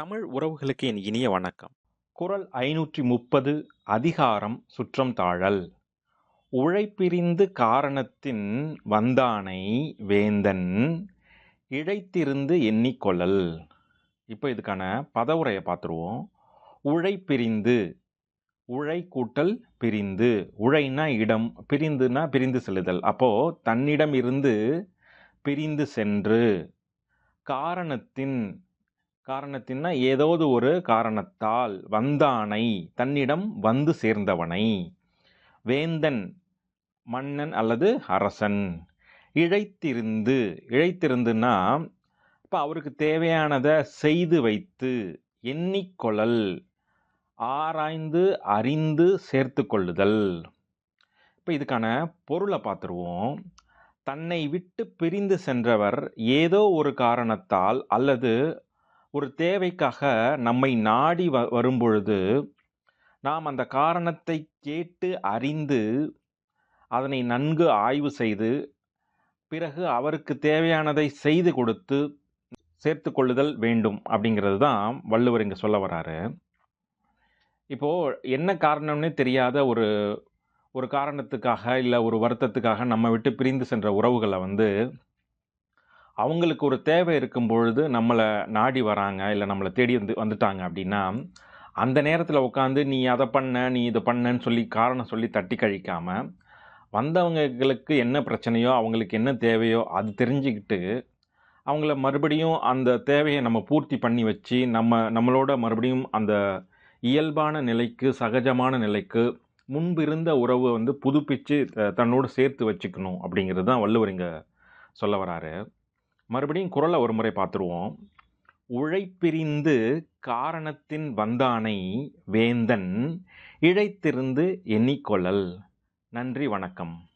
தமிழ் உறவுகளுக்கு என் இனிய வணக்கம். குரல் ஐநூற்றி முப்பது அதிகாரம் சுற்றம் தாழல். உழைப்பிரிந்து காரணத்தின் வந்தானை வேந்தன் இழைத்திருந்து எண்ணிக்கொள்ளல். இப்போ இதுக்கான பதவுரையை பார்த்துருவோம். உழைப்பிரிந்து உழை கூட்டல் பிரிந்து உழைனா இடம் பிரிந்துனா பிரிந்து செல்லுதல். அப்போது தன்னிடம் இருந்து பிரிந்து சென்று காரணத்தின் காரணத்தின்னா ஏதாவது ஒரு காரணத்தால் வந்தானை தன்னிடம் வந்து சேர்ந்தவனை. வேந்தன் மன்னன் அல்லது அரசன். இழைத்திருந்து இழைத்திருந்துன்னா இப்போ அவருக்கு தேவையானதை செய்து வைத்து எண்ணிக்கொள்ளல் ஆராய்ந்து அறிந்து சேர்த்து கொள்ளுதல் இப்போ இதுக்கான பொருளை பார்த்துருவோம். தன்னை விட்டு பிரிந்து சென்றவர் ஏதோ ஒரு காரணத்தால் அல்லது ஒரு தேவைக்காக நம்மை நாடி வ வரும்பொழுது நாம் அந்த காரணத்தை கேட்டு அறிந்து அதனை நன்கு ஆய்வு செய்து பிறகு அவருக்கு தேவையானதை செய்து கொடுத்து சேர்த்து கொள்ளுதல் வேண்டும் அப்படிங்கிறது தான் வள்ளுவர் இங்கே சொல்ல வராரு. இப்போது என்ன காரணம்னே தெரியாத ஒரு ஒரு காரணத்துக்காக இல்லை ஒரு வருத்தத்துக்காக நம்ம விட்டு பிரிந்து சென்ற உறவுகளை வந்து அவங்களுக்கு ஒரு தேவை இருக்கும் பொழுது நம்மளை நாடி வராங்க இல்லை நம்மளை தேடி வந்து வந்துட்டாங்க அப்படின்னா அந்த நேரத்தில் உட்காந்து நீ அதை பண்ண நீ இதை பண்ணன்னு சொல்லி காரணம் சொல்லி தட்டி கழிக்காமல் வந்தவங்களுக்கு என்ன பிரச்சனையோ அவங்களுக்கு என்ன தேவையோ அது தெரிஞ்சுக்கிட்டு அவங்கள மறுபடியும் அந்த தேவையை நம்ம பூர்த்தி பண்ணி வச்சு நம்ம நம்மளோட மறுபடியும் அந்த இயல்பான நிலைக்கு சகஜமான நிலைக்கு முன்பு இருந்த உறவை வந்து புதுப்பிச்சு தன்னோடு சேர்த்து வச்சுக்கணும். அப்படிங்கிறது தான் வள்ளுவர் இங்கே சொல்ல வராரு. மறுபடியும் குரலை ஒரு முறை பார்த்துருவோம். உழைப்பிரிந்து காரணத்தின் வந்தானை வேந்தன் இழைத்திருந்து எண்ணிக்கொள்ளல். நன்றி வணக்கம்.